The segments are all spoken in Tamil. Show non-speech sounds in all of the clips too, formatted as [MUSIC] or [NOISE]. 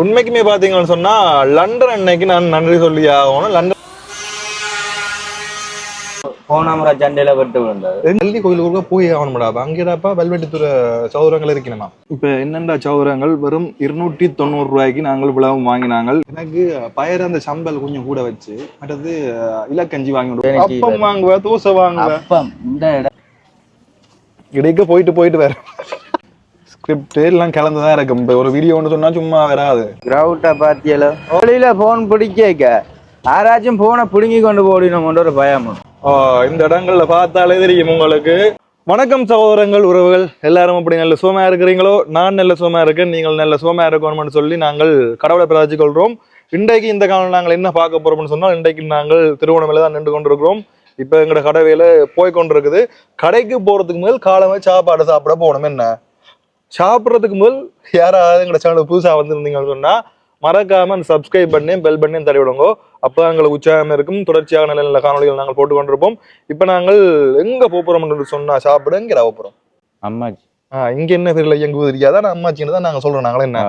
உண்மைக்குமே பாத்தீங்கன்னு சொன்னா லண்டன் அன்னைக்கு நான் நன்றி சொல்லி ஆகணும். லண்டன் போன முறை சண்டையில பட்டு விழுந்தது. டெல்லி கோயிலுக்கு போய் ஆகணும்டா. அங்கேடாப்பா வெல்வெட்டித்துறை சௌரங்கள் இருக்கணுமா? இப்ப என்னண்டா சௌரங்கள் வெறும் இருநூற்றி தொண்ணூறு ரூபாய்க்கு நாங்கள் இவ்வளவு வாங்கினாங்க எனக்கு பயர் அந்த சம்பல் கொஞ்சம் கூட வச்சு மற்றது இலக்கஞ்சி வாங்கி அப்பம் வாங்குவேன் தோசை வாங்குவேன். அப்பம் இந்த இடம். இடைக்க போயிட்டு போயிட்டு வேற ஸ்கிரிப்ட் எல்லாம் கலந்துதான் இருக்கும். இப்ப ஒரு வீடியோ ஒன்று சொன்னா சும்மா வராது. கிரவுட்டை பாத்தியலோ? ஒளியில போன் பிடிக்க யாராச்சும் போனை பிடுங்கி கொண்டு போடணும்ன்ற ஒரு பயம்? ஆ, இந்த இடங்கள்ல பார்த்தாலே தெரியும் உங்களுக்கு. வணக்கம் சகோதரங்கள் உறவுகள். எல்லாரும் அப்படி நல்ல சுகமா இருக்கிறீங்களோ? நான் நல்ல சுகமா இருக்கேன். நீங்கள் நல்ல சுகமா இருக்கணும்னு சொல்லி நாங்கள் கடவுளை பிரார்த்திக் கொள்றோம் இன்றைக்கு இந்த காலம் நாங்கள் என்ன பார்க்க போறோம்னு சொன்னால் இன்றைக்கு நாங்கள் திருவோணமலை தான் நின்று கொண்டிருக்கிறோம். இப்போ எங்களோட கடவையில போய் கொண்டிருக்குது. கடைக்கு போறதுக்கு முதல் காலமே சாப்பாடு சாப்பிட போகணும். என்ன? சாப்பிட்றதுக்கு முதல் யாராவது எங்களோட சேனல் புதுசாக வந்திருந்தீங்கன்னு சொன்னா மறக்காம அந்த சப்ஸ்கிரைப் பண்ணி பெல் பண்ணி தள்ளி விடுங்க. அப்போ எங்களுக்கு உற்சாகம் இருக்கும். தொடர்ச்சியாக நல்ல நல்ல காணொலிகள் நாங்கள் போட்டு கொண்டிருப்போம் இப்போ நாங்கள் எங்க போறோம்னு சொன்னா சாப்பிட இங்கே போறோம். அம்மாச்சி. ஆஹ் இங்க என்ன பேர்ல எங்க தெரியாதா? நான் அம்மாச்சின்னு தான் நாங்க சொல்றோம். நாங்களே என்ன?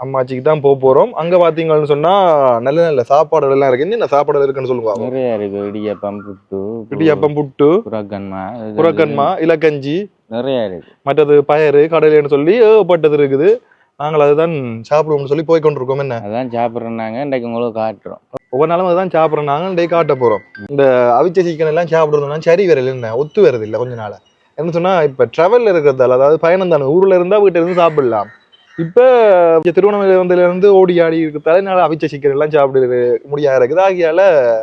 அம்மாச்சிக்கு தான் போக போறோம். அங்க பாத்தீங்கன்னு சொன்னா நல்ல நல்ல சாப்பாடுகள் எல்லாம் இருக்கு. என்ன சாப்பாடு இருக்குன்னு சொல்லுவாங்க நிறைய இருக்கு. இடியப்பம் புட்டு இடியப்பம் புட்டு புறக்கன்மா இது புறக்கன்மா இலக்கஞ்சி நிறைய இருக்கு மற்றது பயறு கடலைன்னு சொல்லி ஏகப்பட்டது இருக்குது. நாங்கள் அதுதான் சாப்பிடுவோம்னு சொல்லி போய் கொண்டிருக்கோம் என்ன? அதான் சாப்பிட்றோன்னாங்க. இன்றைக்கு உங்களுக்கு காட்டுறோம். ஒவ்வொரு நாளும் அதுதான் சாப்பிட்றோம். நாங்கள் டே காட்ட போறோம். இந்த அவிச்ச சிக்கன் எல்லாம் சாப்பிடுறதுனா சரி வரல என்ன? ஒத்து வரது இல்லை கொஞ்ச நாளா. என்ன சொன்னா இப்ப டிராவல்ல இருக்கிறதால அதாவது பயணம் தானே ஊர்ல இருந்தா வீட்டுல இருந்து சாப்பிடலாம். இப்ப திருவண்ணாமலை வந்ததுல இருந்து ஓடி ஆடி இருக்கிறதால என்னால அவிச்ச சிக்கன் எல்லாம் சாப்பிடுறது முடியாது இருக்குது. ஆகியால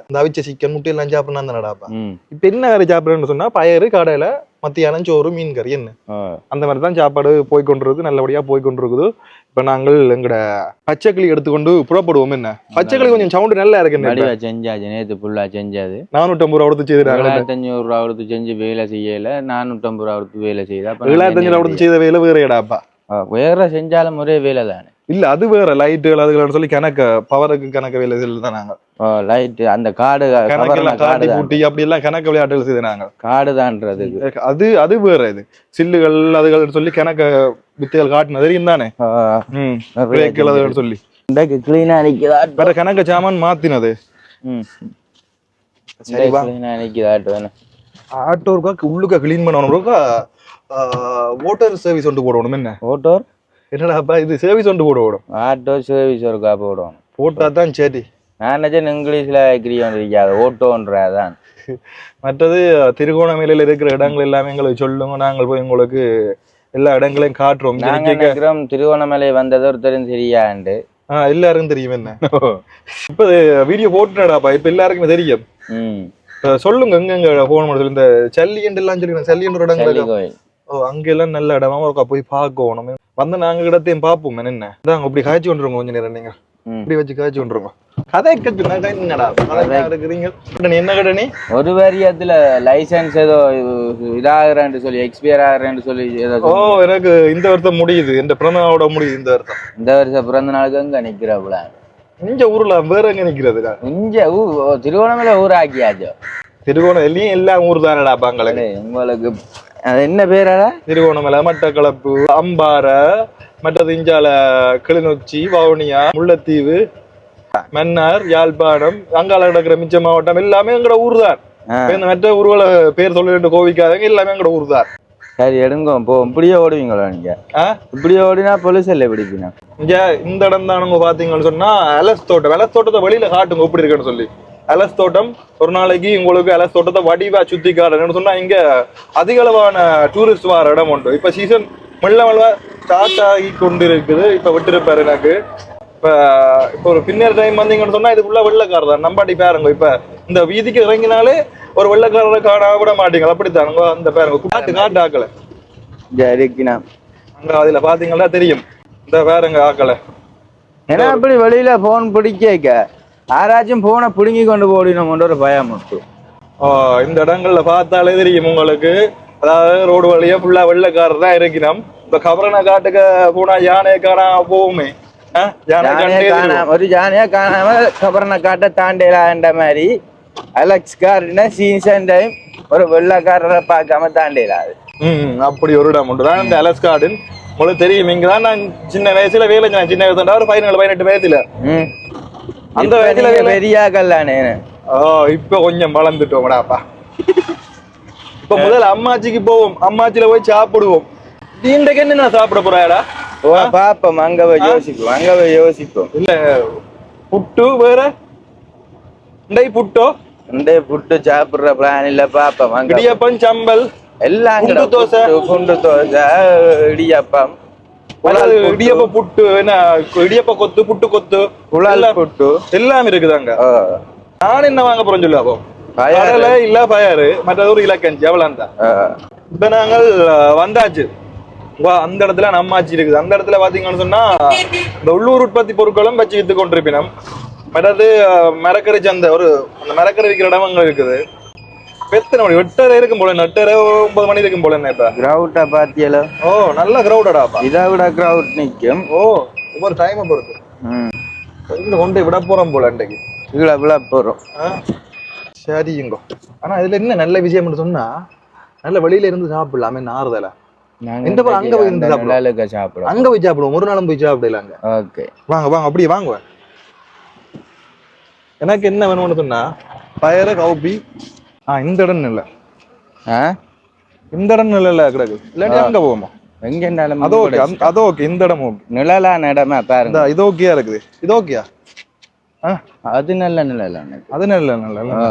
இந்த அவிச்ச சிக்கன் முட்டை எல்லாம் சாப்பிடணும் அந்த நடாப்பா ம். இப்ப என்ன வேற சாப்பிடுறேன்னு சொன்னா பயறு கடையில மத்தியானம் சோறு மீன் கறி என்ன? அந்த மாதிரி தான் சாப்பாடு போய் கொண்டிருக்கு நல்லபடியா போய் கொண்டிருக்குது. இப்ப நாங்கள் எங்கட பச்சைக்கிளி எடுத்துக்கொண்டு புறப்படுவோம் என்ன? பச்சைக்கிளி கொஞ்சம் சவுண்டு நல்லா இருக்கு செஞ்சாச்சு நேத்து ஃபுல்லா செஞ்சாது. நானூற்றம்பது ரூபா கொடுத்து செய்தாங்க ஏழாயிரத்தஞ்சூறு ரூபா கொடுத்து செஞ்சு வேலை செய்யல நானூற்றம்பது ரூபா கொடுத்து வேலை நான் ஏழாயிரத்தஞ்சு ரூபா கொடுத்து செய்த வேலை வேற இடாப்பா வேற செஞ்சாலும் ஒரே வேலை தானே இல்ல அது வேற. லைட்டுகள் அதுகள் சொல்லி கணக்க பவருக்கு கணக்க வேலை தான் நாங்க. லைட் அந்த காடு கணக்கெல்லாம் காடு காட்டி அப்படி எல்லாம் கணக்கு விளையாட்டுகள் செய்த நாங்க. காடு தான்றதுக்கு அது அது வேற இது. சில்லுகள் அதுகள் சொல்லி கணக்க வித்தைகள் காட்டின தெரியும் தானே? அதுகள் சொல்லி. கிளீனா நிக்குதா வேற கணக்க சாமான் மாத்தினது. சரி கிளீனா வேணும் ஆட்டோருக்கா உள்ளுக்க கிளீன் பண்ணணும்க்கா வாட்டர் சர்வீஸ் ஒன்று போடணும் என்ன? ஓட்டோர்? என்னடாப்பா இது சர்வீஸ் ஒன்று போடணும் ஆட்டோ சர்வீஸ் ஒரு காப்பு விடுவோம் போட்டா தான் சரி. நான் நினைச்சேன் இங்கிலீஷ்ல கிரியம் இருக்காது ஓட்டோன்றதான் [LAUGHS] மற்றது திருகோணமலையில இருக்கிற இடங்கள் எல்லாமே எங்களுக்கு சொல்லுங்க. நாங்கள் போய் உங்களுக்கு எல்லா இடங்களையும் காட்டுறோம். நினைக்கிறோம் திருவண்ணாமலை வந்தது ஒருத்தரும் தெரியாண்டு ஆ, எல்லாருக்கும் தெரியும் என்ன? இப்ப வீடியோ போட்டுனடாப்பா இப்ப எல்லாருக்குமே தெரியும். சொல்லுங்க எங்க எங்க சொல்லி. இந்த சல்லியண்டு எல்லாம் சொல்லி சல்லியண்டு இடங்கள் ஓ அங்க எல்லாம் நல்ல இடமா. இருக்கா போய் பார்க்கணும் வந்து நாங்க இடத்தையும் பார்ப்போம் என்ன அதாங்க அப்படி காய்ச்சி கொண்டுருங்க கொஞ்ச நேரம் நீங்க. இப்படி வச்சு காய்ச்சி கொண்டுருங்க. ஒரு வரியத்துல லைசென்ஸ் ஏதோ இதாகிறேன்னு சொல்லி எக்ஸ்பயர் ஆகிறேன்னு சொல்லி ஏதோ எனக்கு இந்த வருஷம் முடியுது. இந்த பிறந்தநாளோட முடியுது இந்த வருஷம். இந்த வருஷம் பிறந்த நாளுக்கு அங்க நிக்கிறாப்புல இங்க ஊர்ல வேற எங்க நிக்கிறதுடா இங்க திருவண்ணாமலை ஊர் ஆக்கியாச்சோ திருகோணமலையும் எல்லா ஊர் தானடா பாங்களுக்கு உங்களுக்கு என்ன பேராடா திருகோணமலை மட்டக்களப்பு அம்பாறை மற்றது இஞ்சால கிளிநொச்சி வவுனியா முல்லைத்தீவு மன்னார் யாழ்ப்பாணம் அங்கால கிடக்கிற மிச்ச மாவட்டம் எல்லாமே எங்கட ஊர் தான் மற்ற ஊர்வல பேர் சொல்லிட்டு கோவிக்காதவங்க எல்லாமே எங்கட ஊர் தான் சரி எடுங்க. போ இப்படியே ஓடுவீங்களா நீங்க? இப்படியே ஓடினா பொலிஸ் இல்லை பிடிப்பினா இங்க இந்த இடம் தானுங்க பாத்தீங்கன்னு சொன்னா அலஸ் தோட்டம். அலஸ் தோட்டத்தை வெளியில காட்டுங்க எப்படி இருக்குன்னு சொல்லி. அலஸ் தோட்டம். ஒரு நாளைக்கு உங்களுக்கு அலஸ் தோட்டத்தை வடிவா சுத்தி காட்டுங்கன்னு சொன்னா இங்க அதிக அளவான டூரிஸ்ட் வர இடம் உண்டு. இப்ப சீசன் மெல்ல மெல்ல ஸ்டார்ட் ஆகி கொண்டு இருக்குது இப்ப விட்டுருப்பாரு எனக்கு. இப்ப இப்ப ஒரு பின்னர் டைம் வந்தீங்கன்னு சொன்னா இதுக்குள்ள வெள்ளக்காரர் தான். நம்பாட்டி பாருங்க இப்ப இந்த வீதிக்கு இறங்கினாலே ஒரு வெள்ளக்காரரை காண விட மாட்டீங்க. அப்படித்தானுங்க அந்த பாருங்க காட்டு காட்டு ஆக்கல. அங்க அதுல பாத்தீங்கன்னா தெரியும். இந்த பாருங்க ஆக்கல. ஏன்னா அப்படி வெளியில போன் பிடிக்க யாராச்சும் போனை பிடுங்கி கொண்டு போடணும்ன்ற ஒரு பயம் மட்டும் இந்த இடங்கள்ல பார்த்தாலே தெரியும் உங்களுக்கு. அதாவது ரோடு வழியா ஃபுல்லா வெள்ளக்காரர் தான் இருக்கிறோம் இப்ப கபரனை காட்டுக்க போனா யானையை கண்டே காணாம ஒரு ஜானியா காணாம கபரனை காட்ட தாண்டலான்ற மாதிரி அலெக்ஸ் கார்னா சீசன் டைம் ஒரு வெள்ளக்காரரை பார்க்காம தாண்டலாது ம் அப்படி ஒரு இடம் உண்டு. தான் இந்த அலஸ் கார்டன் உங்களுக்கு தெரியும் இங்க தான் நான் சின்ன வயசுல வேலை சின்ன வயசுல ஒரு பதினேழு பதினெட்டு வயசுல அந்த வயசுல பெரியாக்கல்லானே ஓ இப்ப கொஞ்சம் வளர்ந்துட்டோம்டாப்பா. [LAUGHS] இப்ப முதல்ல அம்மாச்சிக்கு போவோம். அம்மாச்சில போய் சாப்பிடுவோம். நீ இன்றைக்கு என்ன சாப்பிட போறாடா பாப்போம். அங்க போய் யோசிப்போம். அங்க போய் யோசிப்போம். இல்ல புட்டு வேற? இண்டை புட்டோ? இந்த புட்டு சாப்பிடுற பிளான் இல்ல பாப்போம். இடியப்பம் சம்பல் எல்லாம் குண்டு. தோசை. குண்டு தோசை இடியப்பம். இடியப்ப புட்டு என்ன இடியப்ப கொத்து புட்டு கொத்து எல்லாம் புட்டு. எல்லாம் இருக்குதாங்க நான் என்ன வாங்க போறேன் சொல்லு அப்போ. பயறு. கடலை இல்ல பயறு மற்றது ஒரு இலக்கஞ்சி அவ்வளவு தான். இப்ப நாங்கள் வந்தாச்சு. அந்த இடத்துல நம்மாச்சி இருக்குது. அந்த இடத்துல பாத்தீங்கன்னு சொன்னா இந்த உள்ளூர் உற்பத்தி பொருட்களும் வச்சு வித்து கொண்டிருப்பினம். மற்றது மரக்கறி சந்தை ஒரு அந்த மரக்கறி விற்கிற இடம் அங்க இருக்குது. எத்தனை மணி எட்டரை இருக்கும் போல எட்டரை ஒன்பது மணி இருக்கும் போல என்ன இப்ப? கிரவுட்டை பாத்தியலோ? ஓ நல்ல கிரௌடடாப்பா இதை விட கிரவுட் நிக்கும். ஓ ஒவ்வொரு டைமை பொறுத்து. இங்க கொண்டு விட போறோம் போல இன்றைக்கு கீழே விழ போறோம்? சரிங்கோ ஆனா இதுல என்ன நல்ல விஷயம்னு சொன்னா நல்ல வெளியில இருந்து சாப்பிடலாமே நாறுதல இந்த பக்கம் அங்க போய் இருந்து சாப்பிடுவோம். நிழலுக்கு சாப்பிடுவோம். அங்க போய் சாப்பிடுவோம். ஒரு நாளும் போய் சாப்பிடல அங்க. ஓகே. வாங்க வாங்க அப்படியே வாங்க. எனக்கு என்ன வேணும்னு சொன்னா பயறு கவுப்பி ஆ இந்த இடம் இல்ல. ஆ? இந்த இடம் இல்ல கிடக்கு. இல்லாட்டி அங்க போவோமா? எங்க இருந்தாலும் அது ஓகே அது ஓகே இந்த இடம் ஓகே. நிழலான இடமா பாருங்க. இந்த இது ஓகேயா இருக்குது? இது ஓகேயா? ஆ. அது நல்ல நிழலான அது நல்ல. ஆ.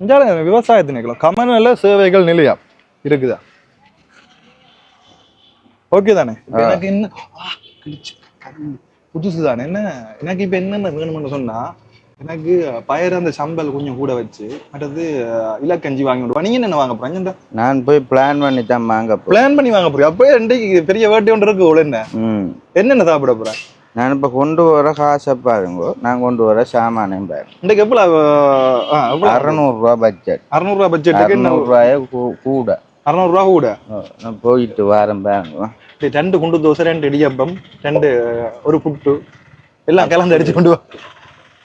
இந்தால விவசாயத்து நிக்கலாம் கமநல சேவைகள் நிலையம் இருக்குதா? ஓகே தானே? எனக்கு என்ன. புதுசு தானே என்ன எனக்கு இப்ப என்னென்ன வேணும்னு சொன்னா எனக்கு பயறு அந்த சம்பல் கொஞ்சம் கூட வச்சு மற்றது இலக்கஞ்சி வாங்கி விடுவா. நீங்க என்ன வாங்க போறீங்க? நான் போய் பிளான் பண்ணி தான் வாங்க போறேன். பிளான் பண்ணி வாங்க போறீங்க. அப்போ இன்றைக்கு பெரிய வேட்டி ஒன்று இருக்கு உள்ள என்ன? என்னென்ன சாப்பிட போறேன் நான் இப்ப கொண்டு வர காசை பாருங்க. நான் கொண்டு வர சாமானையும் பாருங்க. இன்றைக்கு எவ்வளவு அறநூறுரூவா பட்ஜெட் அறுநூறுவா பட்ஜெட்டுக்கு என்ன அறநூறுரூவாய கூட. அறுநூறுவா கூட? நான் போயிட்டு வரேன் பாருங்க. ரெண்டு குண்டு தோசை ரெண்டு இடியப்பம் ரெண்டு ஒரு புட்டு எல்லாம் கலந்து அடிச்சு கொண்டு வா.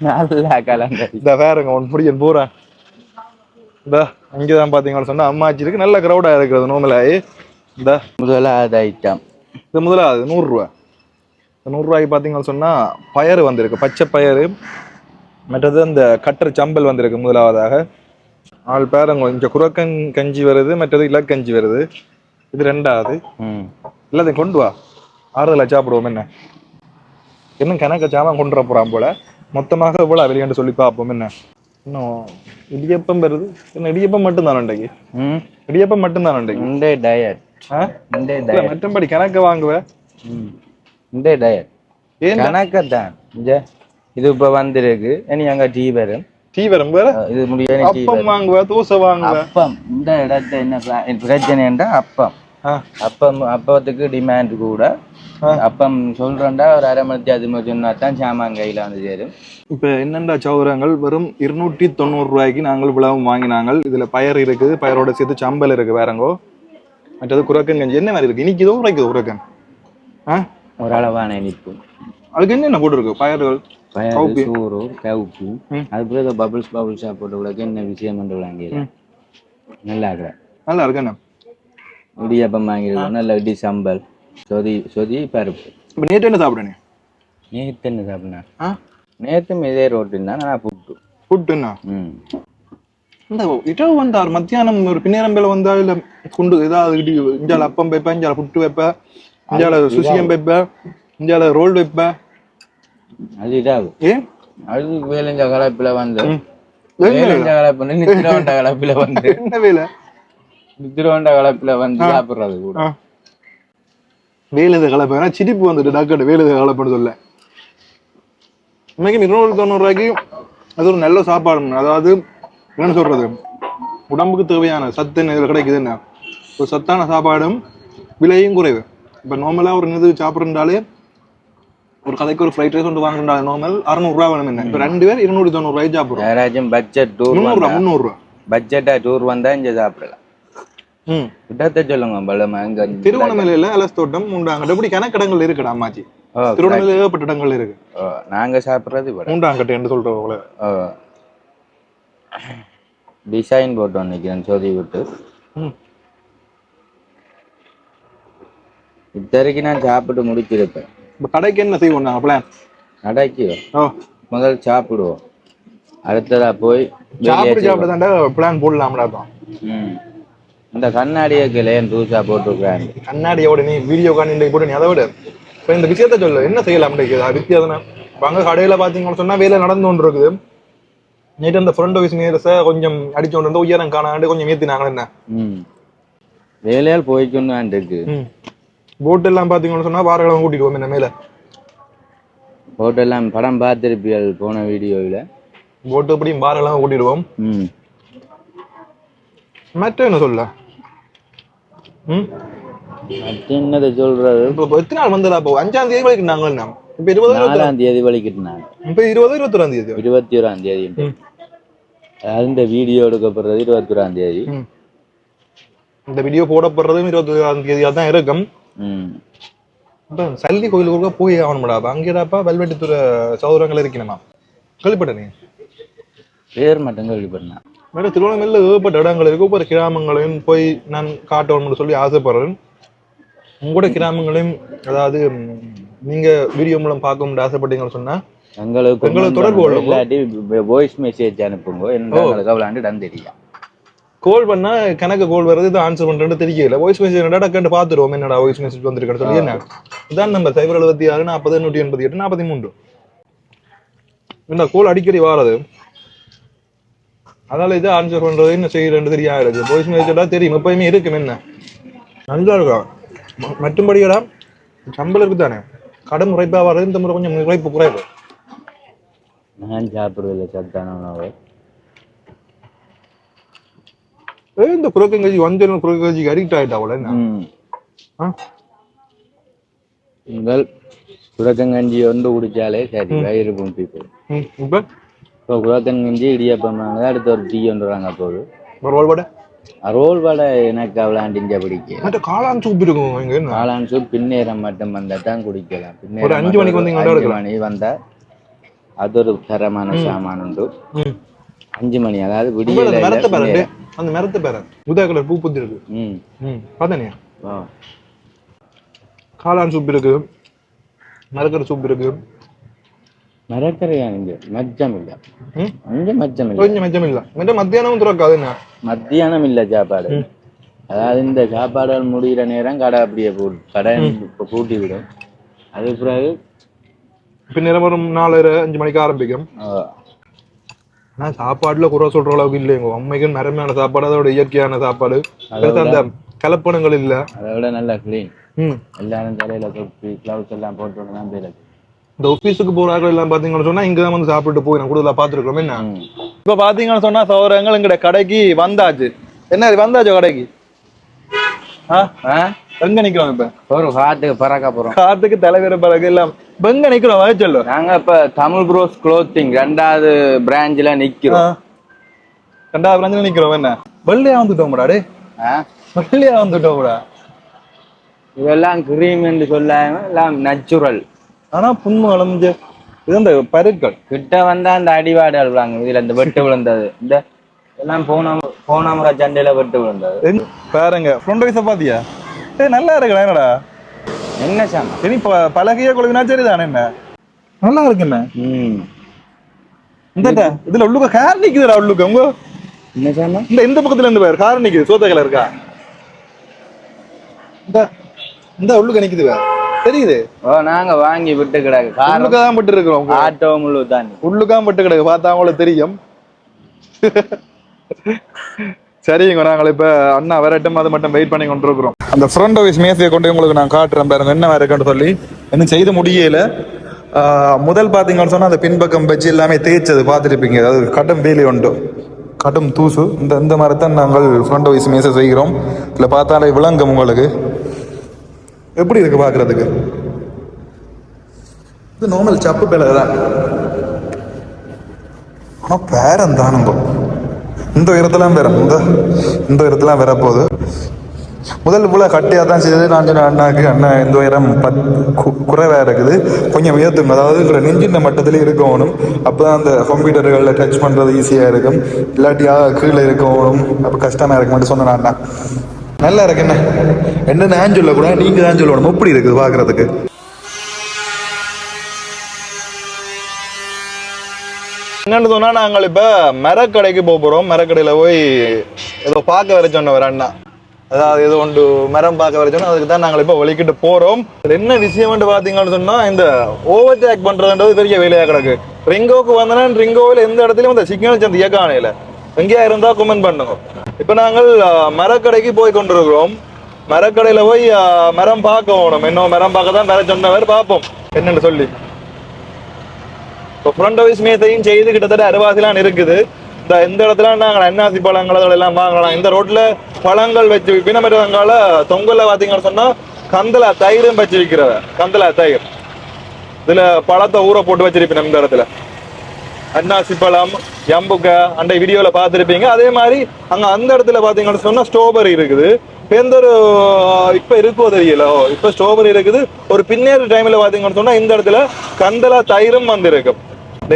நல்லா கலந்தடி இந்த வேறங்க ஒன் முடியன் போறேன் இந்த இங்கதான் பாத்தீங்கன்னு சொன்னா அம்மாச்சி இருக்கு நல்ல கிரௌடா இருக்கிறது நோமலாயி இந்த முதலாவது ஐட்டம் இது முதலாவது நூறு ரூபா இந்த நூறு ரூபாய்க்கு பாத்தீங்கன்னு சொன்னா பயறு வந்திருக்கு பச்சை பயறு. மற்றது அந்த கட்டர் சம்பல் வந்திருக்கு முதலாவதாக. ஆள் பேரங்க இங்க குரக்கன் கஞ்சி வருது மற்றது இலக்கஞ்சி வருது. இது ரெண்டாவது. ம். எல்லாத்தையும் கொண்டு வா. ஆறுதல சாப்பிடுவோம் என்ன? இன்னும் கணக்க சாமான் கொண்டு வர போறான் போல. மொத்தமாக எவ்வளவு வெளியாண்டு சொல்லி பார்ப்போம். என்ன? இன்னும் இடியப்பம் வருது என்ன இடியப்பம் மட்டும்தான் இன்றைக்கு ம். இடியப்பம் மட்டும்தான் இன்றைக்கு இந்த டயட் ஆ? இந்த டயட் மற்றபடி கணக்கு வாங்குவேன் ம். இந்த டயட் ஏன் கணக்கத்தான் இந்த இது இப்ப வந்திருக்கு. இனி அங்க டீ வரும். வேற? அஹ் இது முடிய டீ அப்பம் வரும். வாங்குவேன் தோசை வாங்குவேன் அப்பம். இந்த இடத்த என்ன பிர- பிரச்சனைன்றா அப்பம். ஆ, அப்பம் அப்பத்துக்கு டிமாண்ட் கூட. அப்பம் சொல்றேன்டா ஒரு அரை மணி அது சொன்னா தான் சாமான் கையில வந்து சேரும். இப்ப என்னென்ன சௌரங்கள் வெறும் இருநூற்றி தொண்ணூறு ரூபாய்க்கு நாங்கள் இவ்வளவு வாங்கினாங்கள். இதுல பயர் இருக்குது பயரோட சேர்த்து சம்பல் இருக்கு வேறங்கோ மற்றது குரக்கன் கஞ்சி. என்ன மாதிரி இருக்கு? இன்னைக்கு இதோ உரைக்குது குரக்கன்? ஆ? ஒரு அளவான இனிப்பு. அதுக்கு என்னென்ன போட்டுருக்கு? பயர்கள் கவுப்பி. சோறு கவுப்பு. ம். அது பிறகு பபிள்ஸ் பபிள்ஸ் சாப்பிட்டு கூட என்ன விஷயம் என்று வாங்கி ம். நல்லா இருக்கிற நல்லா இருக்கு என்ன? இடியப்பம் வாங்கிருக்கோம் நல்ல இடி சம்பல். சொதி சொதி பருப்பு இப்ப நேற்று என்ன சாப்பிடுறேன் நேத்து என்ன சாப்பிட்டேன்? ஆ? நேத்தும் இதே ரோட்டு தான். நான் புட்டு புட்டுன்னா ம். இந்த இரவு வந்தார். மத்தியானம் ஒரு பின்னேரம்பேல வந்தா இல்ல குண்டு ஏதாவது இடி இஞ்சால அப்பம் வைப்பேன் இஞ்சால புட்டு வைப்பேன் இஞ்சால சுசியம் வைப்பேன் இஞ்சால ரோல் வைப்பேன் அது இதாகும். ஏன் அது வேலைஞ்ச கலப்பில வந்து. வேலைஞ்ச கலப்பு நித்திரவண்ட கலப்பில வந்து. என்ன வேலை? நித்திரவண்ட கலப்பில வந்து சாப்பிடுறது கூட. வேலுத கலப்பை ஏன்னா சிரிப்பு வந்துட்டு டாக்டர் வேலுத கலப்புன்னு சொல்ல. இன்னைக்கு இருநூறு தொண்ணூறு ரூபாய்க்கு அது ஒரு நல்ல சாப்பாடு. அதாவது என்ன சொல்றது? உடம்புக்கு தேவையான சத்து இதுல கிடைக்குது என்ன? ஒரு சத்தான சாப்பாடும் விலையும் குறைவு. இப்ப நார்மலா ஒரு இது சாப்பிட்றாலே ஒரு கதைக்கு ஒரு ஃப்ரைட் ரைஸ் ஒன்று வாங்குறாங்க நார்மல் அறுநூறுவா வேணும் என்ன? இப்ப ரெண்டு பேர் இருநூறு தொண்ணூறு ரூபாய்க்கு சாப்பிடுறோம் பட்ஜெட் முந்நூறுரூவா முந்நூறுரூவா. பட்ஜெட்டா டூர் வந்தா இங்க சாப்பிடலாம். விட்டத்தை சொல்லுங்க பலமா இங்க திருவண்ணாமலையில அலஸ் தோட்டம் உண்டாங்கட்ட இப்படி கணக்கிடங்கள் இருக்குடா அம்மாச்சி? திருவண்ணாமலையில ஏகப்பட்ட இடங்கள் இருக்கு. நாங்க சாப்பிடுறது. மூண்டாங்கட்டை என்று சொல்ற போல? ஓ. டிசைன் போட்டு நிக்கிறேன் சொதி விட்டு. ம். இத்தரைக்கு நான் சாப்பிட்டு முடிச்சிருப்பேன். இப்போ கடைக்கு என்ன செய்வோம் நாங்கள் பிளான் கடைக்கு ஓ. முதல் சாப்பிடுவோம். அடுத்ததா போய் சாப்பிட்டு சாப்பிட்டு தாண்டா பிளான் போடலாம்டா தான் ம். இந்த கண்ணாடியை கிளையன் தூசா போட்டுருக்காங்க கண்ணாடியோட நீ வீடியோ காணி போட்டு நீ அதை விட. இப்போ இந்த விஷயத்த சொல்லு. என்ன செய்யலாம் வித்தியாசம் அங்கே கடையில் பார்த்தீங்கன்னு சொன்னால் வேலை நடந்து கொண்டு இருக்குது நேற்று அந்த ஃப்ரண்ட் ஆஃபீஸ் நேரஸை கொஞ்சம் அடிச்சு கொண்டு வந்து உயரம் காணாண்டு கொஞ்சம் ஏற்றினாங்க என்ன? ம். வேலையால் போய்க்கொண்டு இருக்கு. போட் எல்லாம் பார்த்தீங்கன்னு சொன்னால் வாரக்கிழமை கூட்டிட்டு போவோம் என்ன மேலே? ஹோட்டல்லாம் படம் பார்த்திருப்பீர்கள் போன வீடியோவில் போட்டு எப்படியும் வாரக்கிழமை கூட்டிடுவோம் ம். மற்ற என்ன சொல்ல? ம் மற்ற என்னதை சொல்றது இப்போ எத்தனை நாள் வந்ததா இப்போ அஞ்சாம் தேதி என்ன இப்போ இருபது நாலாம் தேதி வலிக்கிட்டாங்க இப்போ இருபது இருபத்தொராம் தேதி இருபத்தி ஓராம் தேதி. அதாவது இந்த வீடியோ எடுக்கப்படுறது இருபத்தி ஓராம் தேதி. இந்த வீடியோ போடப்படுறதும் இருபத்தொராம் தேதியாக தான் இருக்கும் சல்லி கோயிலுக்கு போய் ஆகணும்டா அப்போ அங்கேடாப்பா வெல்வெட்டித்துறை சௌரங்கள் இருக்கணுமா கேள்விப்பட்டேன் பேர் மட்டும் கேள்விப்பட்டேன் வேற திருவண்ணாமலையில் ஏகப்பட்ட இடங்கள் இருக்கு. ஒவ்வொரு கிராமங்களையும் போய் நான் காட்டணும்னு சொல்லி ஆசைப்படுறேன். உங்களோட கிராமங்களையும் அதாவது நீங்க வீடியோ மூலம் பார்க்கணும்னு ஆசைப்பட்டீங்கன்னு சொன்னா எங்களுக்கு எங்களை தொடர்பு. இல்லாட்டி வாய்ஸ் மெசேஜ் அனுப்புங்க. எங்களுக்கு அவ்வளோ தெரியும் கோல் பண்ணா கணக்கு கோல் வருது இது ஆன்சர் பண்றேன்னு தெரியல. வாய்ஸ் மெசேஜ் என்னடா கண்டு பார்த்துருவோம். என்னடா வாய்ஸ் மெசேஜ் வந்திருக்குன்னு சொல்லி என்ன? இதான் நம்பர் சைபர் எழுபத்தி ஆறு நாற்பது நூற்றி எண்பத்தி எட்டு நாற்பத்தி மூன்று. இந்த கோல் அடிக்கடி வாரது. அதனால இது ஆன்சர் பண்றது என்ன செய்யறேன்னு தெரியாது வாய்ஸ் மெசேஜ் தெரியும். எப்பயுமே இருக்கும் என்ன? நல்லா இருக்கும் ம- மற்றும்படியடா சம்பளம் இருக்கு தானே கடன் உழைப்பா வர்றது இந்த முறை கொஞ்சம் உழைப்பு குறைவு. நான் சாப்பிடுறதில்ல சத்தான உணவு. ஏய், இந்த குரக்கங்கஞ்சி வஞ்சல் குரக்கஞ்சிக்கு அடிக்ட் ஆயிட்டா அவள? உங்கள் குரக்கங்கஞ்சி வந்து குடிச்சாலே சரி வயிறு பீப்புள் ம், இப்ப? இப்போ குரக்கங்கஞ்சி இடியாப்பம் வாங்க அடுத்து ஒரு டீ ஒன்றுறாங்க போது ஒரு ரோல் வடை? ரோல் வடை எனக்கு அவ்வளோ டிஞ்ச பிடிக்கும் காளான் சூப் இருக்கும் இங்க காளான் சூப் பின்னேரம் மட்டும் வந்தா தான் குடிக்கலாம். ஒரு பின்னேரம் அஞ்சு மணிக்கு வந்தீங்கன்னா அஞ்சு. மணி வந்தா அது ஒரு தரமான சாமான் உண்டு. அஞ்சு மணி அதாவது விடியல அந்த மரத்தை பாரு அந்த மரத்தை பாரு உதா கலர் பூ புத்தி இருக்கு. ம். ம். பார்த்தானே ஆ. காளான் சூப் இருக்கு. மரக்கரை சூப் இருக்கு. மற்ற மத்தியானம் திறக்காது என்ன மத்தியானம் இல்ல சாப்பாடு ம். அதாவது இந்த சாப்பாடுகள் முடிகிற நேரம் கடை அப்படியே போட்டு கடை பூட்டி விடும் அது பிறகு பின்னர் ஒரு நாலரை அஞ்சு மணிக்கு ஆரம்பிக்கும் ஆ, நான் சாப்பாடுல குறை சொல்ற அளவுக்கு இல்லை எங்க அம்மைக்கு மரமையான சாப்பாடு அதோட இயற்கையான சாப்பாடு அந்த கலப்படங்கள் இல்ல அதை விட நல்லா க்ளீன் எல்லாரும் தலையில தொப்பி கிளவுஸ் எல்லாம் போட்டு தான் பேர் இந்த ஆஃபீஸுக்கு போறாங்க எல்லாம் பாத்தீங்கன்னு சொன்னா இங்க தான் வந்து சாப்பிட்டு போய் நான் கூடுதலா பாத்துருக்கோம் என்ன. இப்ப பாத்தீங்கன்னு சொன்னா சௌரங்கள் எங்கட கடைக்கு வந்தாச்சு. என்ன வந்தாச்சு கடைக்கு? எங்க நிக்கிறோம் இப்ப? ஒரு காத்துக்கு பறக்க போறோம். காத்துக்கு தலைவர பிறகு எல்லாம் எங்க நிக்கிறோம் வர சொல்லு. நாங்க இப்ப தமிழ் ப்ரோஸ் க்ளோத்திங் ரெண்டாவது பிரான்ச்ல நிக்கிறோம். ரெண்டாவது பிராஞ்சில நிக்கிறோம் என்ன? வெள்ளையா வந்துட்டோம்டா டே? வெள்ளையா வந்துட்டோம்டா இதெல்லாம் கிரீம் என்று சொல்லாம எல்லாம் நேச்சுரல் ஆனா புண்மை அலைஞ்சு இது இந்த பருக்கள் கிட்ட வந்தா அந்த அடிவாடு அழுவாங்க இதுல இந்த வெட்டு விழுந்தது. இந்த எல்லாம் போன போன முறை சண்டையில வெட்டு விழுந்தது. பாருங்க ஃப்ரண்ட் வைஸ பாத்தியா? ஏய் நல்லா இருக்குடா என்னடா? என்ன சாமா இனி பலகையா கொழுவினா சரிதானே என்ன? நல்லா இருக்கு என்ன ம். இந்த இதுல உள்ளுக்க கார் நிக்குதுடா உள்ளுக்க. உங்க என்ன சாமா இந்த இந்த பக்கத்துல இருந்து பாரு கார் நிக்குது சோத்த கலர் இருக்கா இந்த இந்த உள்ளுக்க நிக்குது பாரு. தெரியுது. நாங்க வாங்கி விட்டு கிடக்கு. உள்ளுக்க தான் பட்டு இருக்கிறோம் ஆட்டோ முழு தாண்டி உள்ளுக்காம் பட்டு கிடக்கு. பார்த்தா அவங்களுக்கு தெரியும். சரிங்க நாங்கள் இப்ப அண்ணா வரட்டும். அது மட்டும் வெயிட் பண்ணி கொண்டு இருக்கிறோம் அந்த ஃப்ரண்ட் ஆஃபீஸ் மேசையை கொண்டு உங்களுக்கு நான் காட்டுறேன் பாருங்க. என்ன இருக்குன்னு சொல்லி. இன்னும் செய்து முடியல. முதல் பாத்தீங்கன்னு சொன்னா அந்த பின்பக்கம் வச்சு எல்லாமே தேய்ச்சது. பார்த்துருப்பீங்க. அதாவது கடும் வேலி உண்டு. கடும் தூசு. இந்த இந்த மாதிரி தான் நாங்கள் ஃப்ரண்ட் ஆஃபீஸ் மேசை செய்கிறோம். இதில் பார்த்தாலே விளங்கும் உங்களுக்கு. எப்படி இருக்கு பார்க்கறதுக்கு? இது நார்மல் சப்பு பிள்ளை தான். ஆனால் பேரம் தானுங்க இந்த உயரத்துலாம் பேரம் இந்த இந்த உயரத்துலாம் வரப்போகுது போகுது. முதல் இவ்வளோ கட்டியாக தான் செய்தது. நான் சொன்ன அண்ணாக்கு அண்ணா இந்த உயரம் பத் கு- இருக்குது. கொஞ்சம் உயர்த்துங்க. அதாவது இருக்கிற நெஞ்சின் மட்டத்திலே இருக்கணும் அப்போ தான் அந்த கம்ப்யூட்டர்களில் டச் பண்ணுறது ஈஸியாக இருக்கும். இல்லாட்டியாக கீழே இருக்கணும் அப்போ கஷ்டமாக இருக்க மட்டும் சொன்னேன் அண்ணா. நல்லா இருக்கு என்ன? என்ன நான் சொல்லக்கூடாது நீங்க தான் சொல்லணும். எப்படி இருக்குது பாக்குறதுக்கு என்னன்னு சொன்னா நாங்கள் இப்ப மரக்கடைக்கு போக போறோம். மரக்கடையில போய் ஏதோ பார்க்க வர ஒரு அண்ணா. அதாவது ஏதோ ஒன்று மரம் பார்க்க வர சொன்னா அதுக்கு தான் நாங்கள் இப்போ வலிக்கிட்டு போறோம். என்ன விஷயம்னு பாத்தீங்கன்னு சொன்னா இந்த ஓவர் டேக் பண்றதுன்றது பெரிய வேலையா கிடக்கு. ரிங்கோக்கு வந்தனா ரிங்கோவில் எந்த இடத்துலயும் இந்த சிக்னல் இயக்க ஆணையில எங்கேயா இருந்தா கமெண்ட் பண்ணுங்க. இப்போ நாங்கள் மரக்கடைக்கு போய் கொண்டிருக்கிறோம். மரக்கடையில் போய் மரம் பார்க்க போகணும். இன்னும் மரம் பார்க்க தான் வேற சொன்னவர் பார்ப்போம். என்னன்னு சொல்லி. இப்போ ஃப்ரண்ட் ஆஃபீஸ் மேத்தையும் செய்து கிட்டத்தட்ட அறுவாசிலாம் இருக்குது. இந்த இந்த இடத்துல நாங்கள் அன்னாசி பழங்கள் எல்லாம் வாங்கலாம். இந்த ரோட்ல பழங்கள் வச்சு பின்னமற்றவங்கால தொங்கலில் பார்த்தீங்கன்னு சொன்னா கந்தலா தயிரும் வச்சு விற்கிறவ கந்தலா தயிர். இதுல பழத்தை ஊற போட்டு வச்சிருப்பேன் இந்த இடத்துல. அண்ணா பழம் எம்புக்க அந்த வீடியோவில் பார்த்துருப்பீங்க. அதே மாதிரி அங்கே அந்த இடத்துல பார்த்தீங்கன்னு சொன்னால் ஸ்ட்ராபெரி இருக்குது. எந்த ஒரு இப்போ இருக்கோ தெரியல. இப்போ இப்ப ஸ்ட்ராபெரி இருக்குது. ஒரு பின்னேறு டைமில் பார்த்தீங்கன்னு சொன்னால் இந்த இடத்துல கந்தலா தயிரும் வந்து இருக்கும்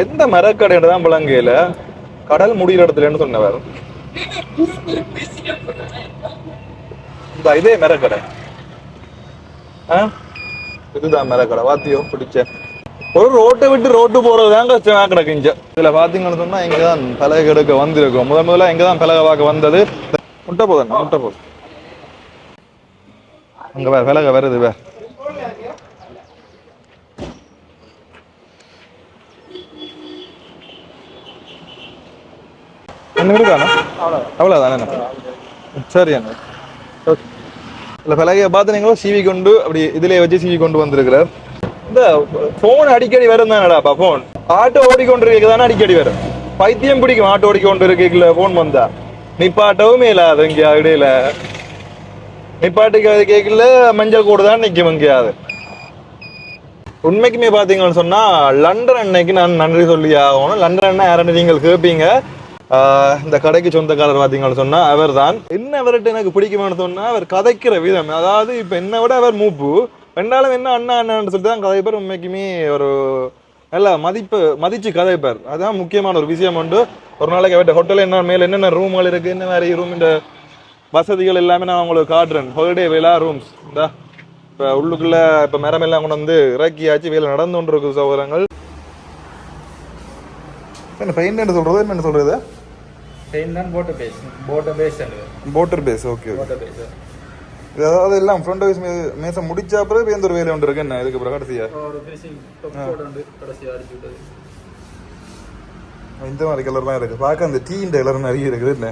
எந்த மரக்கடைன்னு தான் விளங்கையில கடல் முடிகிற இடத்துலன்னு சொன்னவர். இந்த இதே மரக்கடை. ஆ? இதுதான் மரக்கடை. வாத்தியோ பிடிச்ச ஒரு ரோட்டை விட்டு ரோட்டு போறது தான் கஷ்டமா கிடக்கு இங்க. இதுல பாத்தீங்கன்னு சொன்னா இங்க தான் பலகை கெடுக்க வந்திருக்கும். முதல் முதல்ல இங்க தான் பலகை பார்க்க வந்தது. முட்டை போதும் முட்டை போதும். அங்க வேற பலகை வருது வேற ஒண்ணு இருக்காண்ணா சரி அண்ணா ஓகே. இல்ல பலகையை பார்த்து நீங்களும் சிவி கொண்டு அப்படி இதுலயே வச்சு சிவி கொண்டு வந்திருக்கிறார். இந்த போன் அடிக்கடி வரும் தானடாப்பா போன் ஆட்டோ ஓடிக்கொண்டு தானே அடிக்கடி வரும். பைத்தியம் பிடிக்கும் ஆட்டோ ஓடிக்கொண்டு போன் வந்தா. நிப்பாட்டவும் இல்லாது இங்கே இடையில. நிப்பாட்டுக்கு கேட்கல மஞ்சள் கூட தான் இங்கே எங்கேயாவது உண்மைக்குமே பாத்தீங்கன்னு சொன்னா லண்டன் அன்னைக்கு நான் நன்றி சொல்லி ஆகணும். லண்டன் அண்ணன் யாரன்னு நீங்கள் கேட்பீங்க ஆஹ் இந்த கடைக்கு சொந்தக்காரர் பாத்தீங்கன்னு சொன்னா அவர் தான் என்ன அவர்கிட்ட எனக்கு பிடிக்கும்னு சொன்னா அவர் கதைக்கிற விதம். அதாவது இப்ப என்ன விட அவர் மூப்பு. ரெண்டாலும் என்ன அண்ணா அண்ணான்னு சொல்லிட்டு தான் கதைப்பார் உண்மைக்குமே ஒரு நல்ல மதிப்பு மதிச்சு கதைப்பார். அதான் முக்கியமான ஒரு விஷயம் உண்டு. ஒரு நாளைக்கு அவர்கிட்ட ஹோட்டல் என்ன மேல என்னென்ன ரூம்கள் இருக்கு என்ன மாதிரி ரூம் இந்த வசதிகள் எல்லாமே நான் உங்களுக்கு காட்டுறேன். ஹோலிடே விழா ரூம்ஸ் இந்த இப்போ உள்ளுக்குள்ள இப்போ மரம் எல்லாம் கொண்டு வந்து இறக்கியாச்சு. வேலை நடந்து கொண்டு இருக்கு சகோதரங்கள். என்ன பெயிண்ட் சொல்றது என்ன சொல்றது? பெயின் தான் போட்ட பேஸ் போட்ட பேஸ் போட்டர் பேஸ் ஓகே போட்ட பேஸ் அதாவது எல்லாம் ஃப்ரண்ட் வைஸ் மேசம் முடிச்சா அப்புறம் இப்போ எந்த ஒரு வேலை ஒன்று இருக்கு? என்ன? இதுக்கு அப்புறம் கடைசியா? இந்த மாதிரி கலர்லாம் இருக்கு. பார்க்க அந்த டீ கலர் நிறைய இருக்குது. என்ன?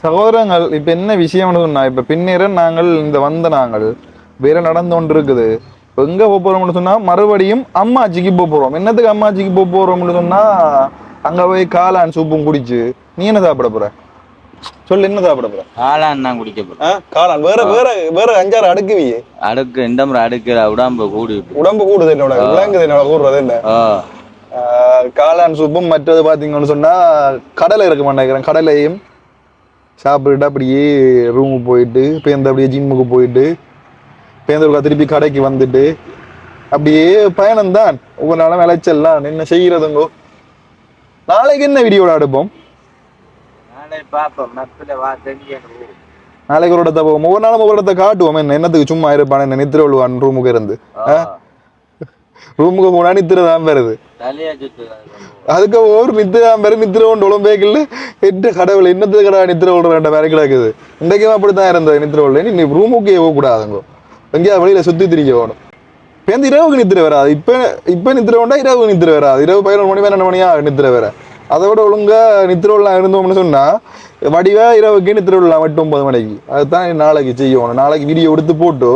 சகோதரங்கள் இப்ப என்ன விஷயம்னு சொன்னா இப்ப பின்னேற நாங்கள் இந்த வந்த நாங்கள். வேற நடந்து கொண்டு இருக்குது இப்ப எங்க போக போறோம்னு சொன்னா மறுபடியும் அம்மாச்சிக்கு போக போறோம். என்னத்துக்கு அம்மாச்சிக்கு போக போறோம்னு சொன்னா அங்க போய் காளான் சூப்பும் குடிச்சு நீ என்ன சாப்பிட போற? சொல்லு என்ன சாப்பிட போற? காளான் தான் குடிக்க போறேன். காளான். வேற வேற வேற அஞ்சாறு அடுக்குவியே அடுக்கு இந்த முறை அடுக்கிற உடம்பு கூடி. உடம்பு கூடுது என்னோட விளங்குது என்னோட கூடுறது என்ன? காளான் சூப்பும் மற்றது பார்த்தீங்கன்னு சொன்னா கடலை இருக்க மாட்டேங்கிறேன். கடலையும் சாப்பிட்டுட்டு அப்படியே ரூமுக்கு போயிட்டு பேருந்து அப்படியே ஜிம்முக்கு போயிட்டு பேருந்து திருப்பி கடைக்கு வந்துட்டு அப்படியே பயணம் தான் ஒவ்வொரு நாளும் விளைச்சல்லாம். என்ன செய்யறதுங்கோ? நாளைக்கு என்ன வீடியோட தெரிஞ்சு நாளைக்கு ஒரு இடத்த போவோம். ஒவ்வொரு நாளும் ஒவ்வொரு இடத்த காட்டுவோம். என்ன என்னத்துக்கு சும்மா இருப்பான் என்ன நித்திர விழுவான் ரூமுக்கு இருந்து. ரூமுக்கு போனா நித்திர தான் வருது அதுக்கு ஒரு நித்திர பேரு நித்திர கொண்டு உடம்பேக்கல எட்டு கடவுள் என்னத்துக்கு கடை நித்திர விடுற ரெண்டு பேரு கிடக்குது. இன்றைக்கும் அப்படித்தான் இருந்தது நித்திர விடல நீ ரூமுக்கே போக கூடாதுங்கோ எங்கேயாவது வெளியில சுத்தி திரிக்க வேணும். பேருந்து இரவுக்கு நித்திர வராது இப்ப இப்ப நித்திர வேண்டா இரவு நித்திர வராது இரவு பதினொரு மணி பன்னெண்டு மணியா நித்திர வர அதை விட ஒழுங்கா நித்திர விடலாம் இருந்தோம்னு சொன்னா வடிவா இரவுக்கு நித்திர விடலாம் எட்டு ஒன்பது மணிக்கு அதுதான் நாளைக்கு செய்யணும் நாளைக்கு வீடியோ எடுத்து போட்டு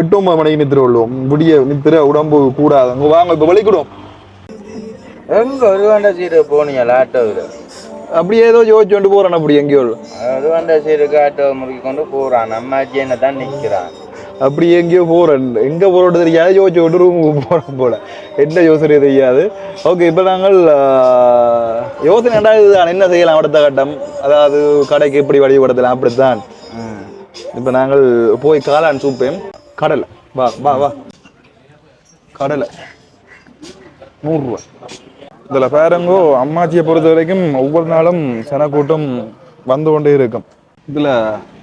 எட்டு ஒன்பது மணிக்கு நித்திர விடுவோம் விடிய நித்திர உடம்பு கூடாது அங்க வாங்க இப்ப வலிக்கிடும் எங்க ஒரு வேண்ட சீரு போனீங்க ஆட்டோவில் அப்படியே ஏதோ யோசிச்சு கொண்டு போறான் அப்படி எங்கேயோ ஒரு வேண்ட சீருக்கு ஆட்டோ முறுக்கி கொண்டு போறான் அம்மாச்சி என்ன தான் நிக்கிறான் அப்படி எங்கேயோ போகிறேன் எங்கே போகிறோம் தெரியாது. யோசிச்சு கொண்டு ரூமுக்கு போகிறோம் போல. என்ன யோசனை தெரியாது. ஓகே இப்போ நாங்கள் யோசனை என்ன இதுதான். என்ன செய்யலாம் அடுத்த கட்டம்? அதாவது கடைக்கு எப்படி வழிபடுத்தலாம்? அப்படித்தான். இப்போ நாங்கள் போய் காளான் சூப்பேன். கடலை. வா வா வா. கடலை. நூறுரூவா. இதில் பேரங்கோ அம்மாச்சியை பொறுத்த வரைக்கும் ஒவ்வொரு நாளும் சனக்கூட்டம் வந்து கொண்டே இருக்கும். இதுல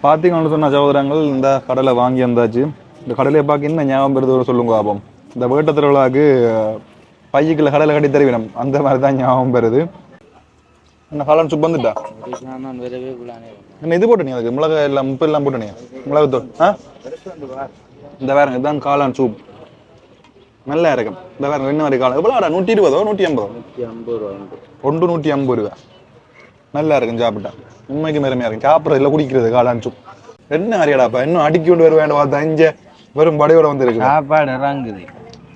பாத்தீங்கன்னு சொன்ன சகோதரங்கள் இந்த கடலை வாங்கி வந்தாச்சு. இந்த கடலையை பார்க்க என்ன ஞாபகம் வருது சொல்லுங்க பாப்போம். இந்த வேட்ட திருவிழாவுக்கு பையக்குள்ள கடலை கட்டி தருவினம். அந்த மாதிரி தான் ஞாபகம் வருது. என்ன காளான் சுப் வந்துட்டா? என்ன இது போட்டு நீ அதுக்கு? மிளகாய் எல்லாம் முப்பது எல்லாம் போட்டு நீ மிளகு தூள் ஆ? இந்த வேறங்க இதுதான் காளான் சூப். நல்லா இருக்கும் இந்த வேற ரெண்டு மாதிரி காளான். எவ்வளோடா நூற்றி இருபதோ நூற்றி ஐம்பதோ? நூற்றி ஐம்பது ரூபா ஒன்று நூற்றி ஐம்பது ரூபா. நல்லா இருக்கும் சாப்பிட்டா. உண்மைக்கு மேலுமையாக இருக்கும். சாப்பிட்றதுல குடிக்கிறது காளான் சூப் என்ன அறியடாப்பா இன்னும் அடிக்கி கொண்டு வர வேண்டாம் பார்த்தா இங்கே வெறும் படையோட வந்துருக்கு சாப்பாடு இறங்குது.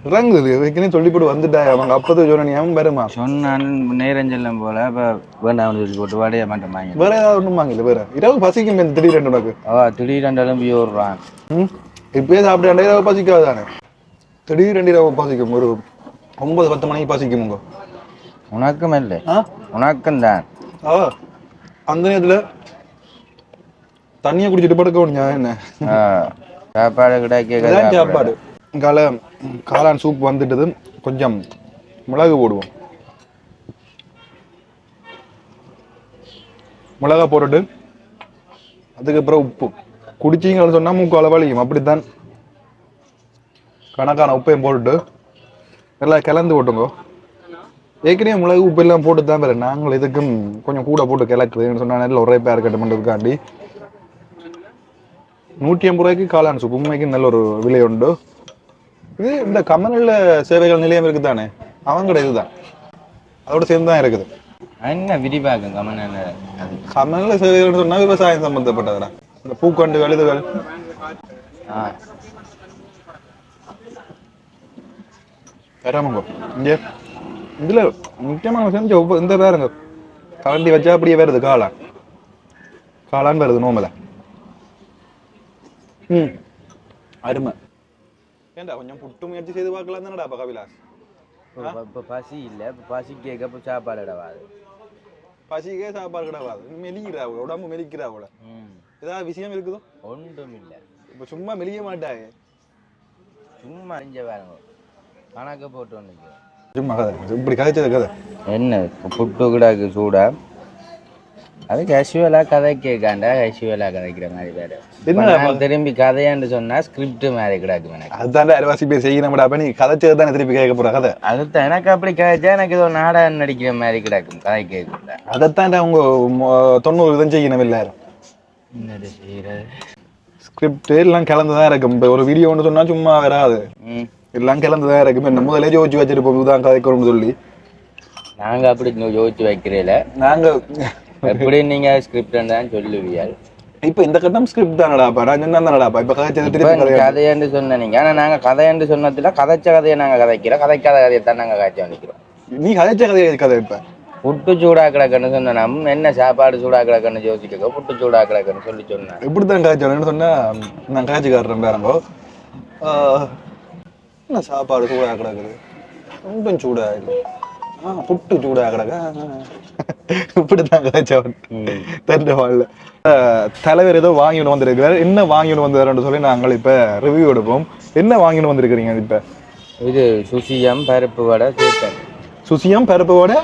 இறங்குது. இதுக்குன்னு சொல்லிப்போட்டு வந்துட்டா. அவங்க அப்போது சொன்ன ஏன் வருமா? சொன்னான் நேரம் செல்லும் போல இப்போ வேண்டாம்னு சொல்லி போட்டு வடைய மாட்டேன் வாங்கி வேற ஏதாவது ஒன்றும் வாங்கல வேற. இரவு பசிக்கும் இந்த திடீரெண்டு உனக்கு? அவ திடீரெண்டு எழும்பி ஓடுறான். ம்? இப்பயே சாப்பிட்டு இரவு பசிக்காது தானே? திடீரெண்டு இரவு பசிக்கும். ஒரு ஒன்பது பத்து மணிக்கு பசிக்கும் உங்க உனக்கும் இல்லை. ஆ? உனக்கும் தான். ஆ அந்த நேரத்துல தண்ணியை குடிச்சிட்டு படுக்க முடியும் என்ன? சாப்பாடு கிடைக்க சாப்பாடு. கால காளான் சூப் வந்துட்டது. கொஞ்சம் மிளகு போடுவோம். மிளகா போட்டுட்டு அதுக்கப்புறம் உப்பு. குடிச்சீங்கன்னு சொன்னா மூக்கு அளவழியும் அப்படித்தான். கணக்கான உப்பையும் போட்டுட்டு எல்லாம் கிளந்து போட்டுங்க. ஏற்கனவே மிளகு உப்பு எல்லாம் போட்டு தான் பாரு. நாங்கள் இதுக்கும் கொஞ்சம் கூட போட்டு கிளக்குதுன்னு சொன்னா நல்ல ஒரே பேர் கட்டுமன்றதுக்காண்டி நூற்றி ஐம்பது ரூபாய்க்கு காளான் சூப் உண்மைக்கு நல்ல ஒரு விலை உண்டு. இது இந்த கமநல்ல சேவைகள் நிலையம் இருக்குது தானே அவங்களோட இதுதான். அதோட சேர்ந்து தான் இருக்குது. என்ன விரிவாக்கம் கமன் அது கமநல்ல சேவைகள்னு சொன்னா விவசாயம் சம்பந்தப்பட்டதுடா. இந்த பூக்கண்டு கழுதுகள் ஆ. வராமங்க. இங்கே. இதுல முக்கியமான விஷயம் ஒவ்வொரு- இந்த பாருங்க. கரண்டி வச்சா அப்படியே வருது காளான் காளான் வருது நோமல ம். அருமை. ஏண்டா கொஞ்சம் புட்டு முயற்சி செய்து பார்க்கலாம் தானடா அப்ப கபிலாஸ்? இப்போ பசி இல்லை இப்போ பசி கேட்க இப்போ சாப்பாடு இடவாது பசிக்கே சாப்பாடு கிடவாது மெலிக்கிறா அவள உடம்பு மெலிக்கிறா அவள. ம். ஏதாவது விஷயம் இருக்குதோ? ஒன்றும் இல்லை இப்ப சும்மா மெலிய மாட்டாங்க சும்மா அறிஞ்ச பாருங்க. கணக்கு போட்டு ஒன்றுக்கு சும்மா கதை இப்படி கதைச்சது கதை. என்ன புட்டு கிடாக்கு சூடா? அது கேஷுவலாக கதை கேட்காண்டா கேஷுவலாக கதைக்கிற மாதிரி வேறு. என்ன திரும்பி கதையான்னு சொன்னா ஸ்கிரிப்ட் மாதிரி கிடாக்கு எனக்கு. அதுதான்டா அரைவாசி பேர் செய்யணும்டா அப்ப நீ கதைச்சது தானே திருப்பி கேட்க போற கதை? அதுதான் எனக்கு அப்படி கதைச்சா எனக்கு ஏதோ நாடகம் நடிக்கிற மாதிரி கிடக்கும் கதை கேட்கல அதைத்தான்டா உங்க மொ- தொண்ணூறு விதம் செய்யணும் எல்லாரும். என்னது செய்யறது? ஸ்கிரிப்ட் எல்லாம் கலந்து தான் இருக்கும். இப்போ ஒரு வீடியோ ஒன்று சொன்னா சும்மா வராது. எல்லாம் கலந்து தான் இருக்கும் என்ன முதலே யோசிச்சு வச்சிருப்போம் இதுதான் கதைக்கணும்னு சொல்லி நாங்க அப்படி யோசிச்சு வைக்கிறீல நாங்க எப்படி நீங்க ஸ்கிரிப்ட் தான் சொல்லுவீர்கள் இப்ப இந்த கட்டம் ஸ்கிரிப்ட் தானடாப்பா நான் சொன்னா தானடாப்பா இப்ப கதைச்சது திருப்பி கதை கதையாண்டு சொன்ன நீங்க ஆனா நாங்க கதையாண்டு சொன்னதுல கதைச்ச கதையை நாங்க கதைக்கிறோம் கதைக்காத கதையை தான் நாங்க காய்ச்சி நிக்கிறோம் நீ கதைச்ச கதையை கதை இப்ப புட்டு சூடா கிடக்குன்னு சொன்ன நம்ம என்ன சாப்பாடு சூடா கிடக்குன்னு யோசிக்க புட்டு சூடா கிடக்குன்னு சொல்லி சொன்னேன் இப்படித்தான் காய்ச்சல் சொன்னா நான் காய்ச்சி காட்டுறேன் பாருங்கோ என்ன சாப்பாடு சூடா கிடக்குது? ரொம்பம் சூடா இருக்கு ஆ புட்டு சூடா கிடக்கு. இப்படித்தான் காய்ச்சவன் தண்ட வாழ்ல தலைவர் ஏதோ வாங்கிட்டு வந்திருக்கிறார். என்ன வாங்கிட்டு வந்தாருன்னு சொல்லி நாங்கள் இப்ப ரிவ்யூ எடுப்போம். என்ன வாங்கிட்டு வந்திருக்கிறீங்க இப்ப? இது சுசியம் பருப்பு வடை சுசியம் பருப்போட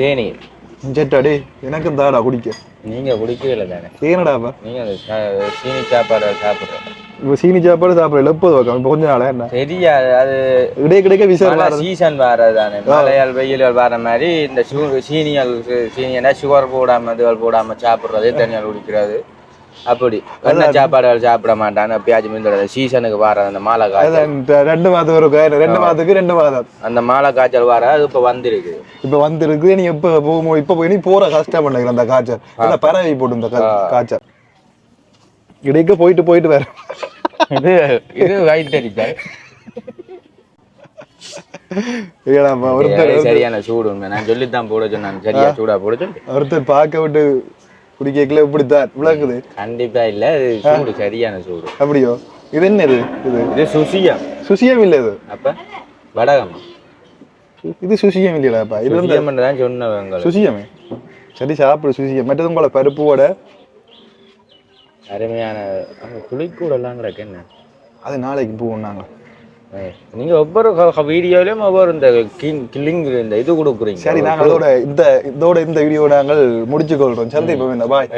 தேநீர். ஜெட்டாடி எனக்கும் தாடா குடிக்க. நீங்க குடிக்கவே தானே. ஏனடாப்பா நீங்க அந்த சா- சீனி சாப்பாடு சாப்பிடுறது இப்போ சீனி சாப்பாடு சாப்பிடல எப்போது வைக்கம் இப்போ கொஞ்ச நாளா என்ன? சரியா அது இடையே கிடைக்க விசாரணை சீசன் வர்றது தானே. மழையால் வெயிலால் வர மாதிரி இந்த சீனியல் சீனியனா சுகர் போடாம இதுகள் போடாம சாப்பிடுறது தண்ணியால் குடிக்கிறது? அப்படி. எண்ணெய் சாப்பாடுகள் சாப்பிட மாட்டான் எப்பயாச்சும் இந்த சீசனுக்கு வர அந்த மாலை காய்ச்சல். ரெண்டு மாதம் ஒரு ரெண்டு மாதத்துக்கு ரெண்டு மாதம். அந்த மாலை காய்ச்சல் வர அது இப்ப வந்திருக்கு. இப்ப வந்திருக்கு நீ எப்ப போகும் இப்ப போய் நீ போற கஷ்டம் பண்ணுங்க அந்த காய்ச்சல். அந்த பறவை போட்டு இந்த காய்ச்சல். இடைக்க போயிட்டு போயிட்டு வேற இது இது ஏடாப்பா ஒருத்தர் சரியான சூடு உண்மை. நான் சொல்லித்தான் போட சொன்னேன். சரியா சூடா போட சொல்லி. ஒருத்தர் பார்க்க விட்டு குடிக்கல இப்படித்தான் விளக்குது. கண்டிப்பா இல்ல இது சூடு சரியான சூடு. அப்படியோ? இது என்ன இது? இது இது சுசியம் சுசியம் இல்ல இது. அப்ப? வடகம். இது சுசியம் இல்லையாப்பா இது வந்து தான் சொன்னவங்க சுசியமே. சரி சாப்பிடு சுசியம். மற்றது உங்களை பருப்புவோட அருமையான புளிக்கூடெல்லாம் கிடக்கு என்ன? அது நாளைக்கு போவோம் நீங்க ஒவ்வொரு வீடியோலயும் ஒவ்வொரு இந்த கில்லிங் இந்த இது கொடுக்குறீங்க. சரி நாங்கள் இதோட இந்த இதோட இந்த வீடியோ நாங்கள் முடிச்சுக்கொள்றோம். சந்தை பாய்.